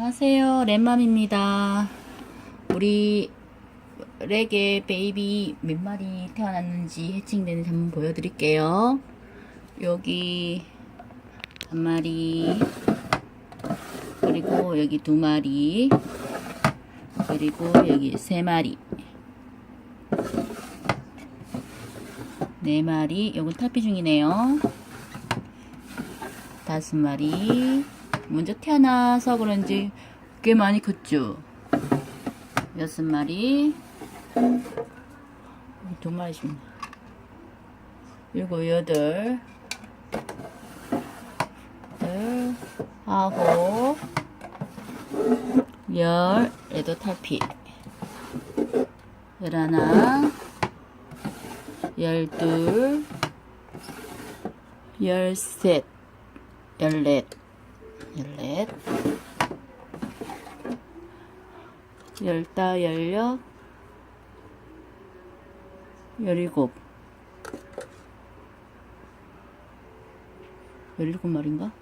안녕하세요. 랩맘입니다. 우리 렉의 베이비 몇 마리 태어났는지 해칭되는지 한번 보여드릴게요. 여기 한 마리 그리고 여기 두 마리 그리고 여기 세 마리. 네 마리. 요건 탈피 중이네요. 다섯 마리 먼저 태어나서 그런지 꽤 많이 컸죠. 여섯 마리. 두 마리씩. 일곱 여덟. 여덟 아홉. 열. 얘도 탈피. 열하나. 열둘. 열셋. 열넷 열넷. 열다 열여. 열일곱. 열일곱 마리인가?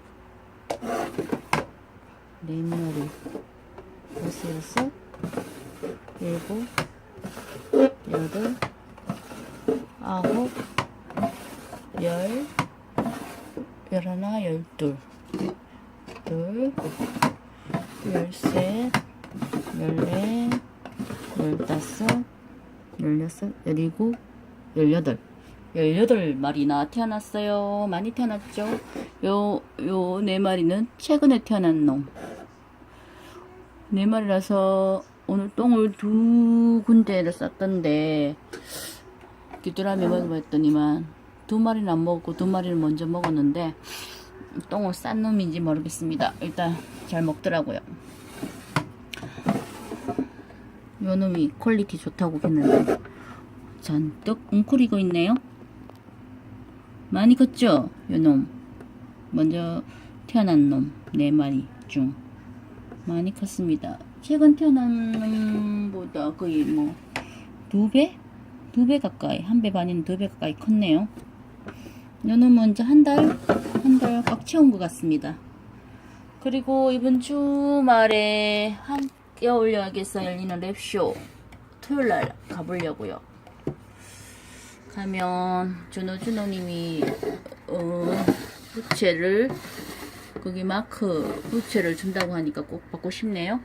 네 마리. 여섯 여섯. 일곱. 여덟. 아홉. 열. 열하나 열둘 둘, 열셋, 열넷, 열다섯, 열여섯, 열일곱, 열여덟. 열여덟 마리나 태어났어요. 많이 태어났죠? 요, 요 네 마리는 최근에 태어난 놈. 네 마리라서 오늘 똥을 두 군데를 쌌던데, 귀뚜라미 먹어봤더니만 두 마리는 안 먹었고 두 마리를 먼저 먹었는데, 똥을 싼 놈인지 모르겠습니다. 일단 잘 먹더라고요. 요 놈이 퀄리티 좋다고 했는데 잔뜩 웅크리고 있네요. 많이 컸죠? 요 놈. 먼저 태어난 놈 네 마리 중 많이 컸습니다. 최근 태어난 놈보다 거의 뭐 두 배? 두 배 가까이 한 배 반인 두 배 가까이 컸네요. 요 놈은 이제 한 달, 한 달 꽉 채운 것 같습니다. 그리고 이번 주말에 어울려야겠어 열리는 랩쇼 토요일 날 가보려고요. 가면 준호 준호님이 어, 부채를 거기 마크 부채를 준다고 하니까 꼭 받고 싶네요.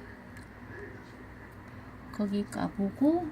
거기 가보고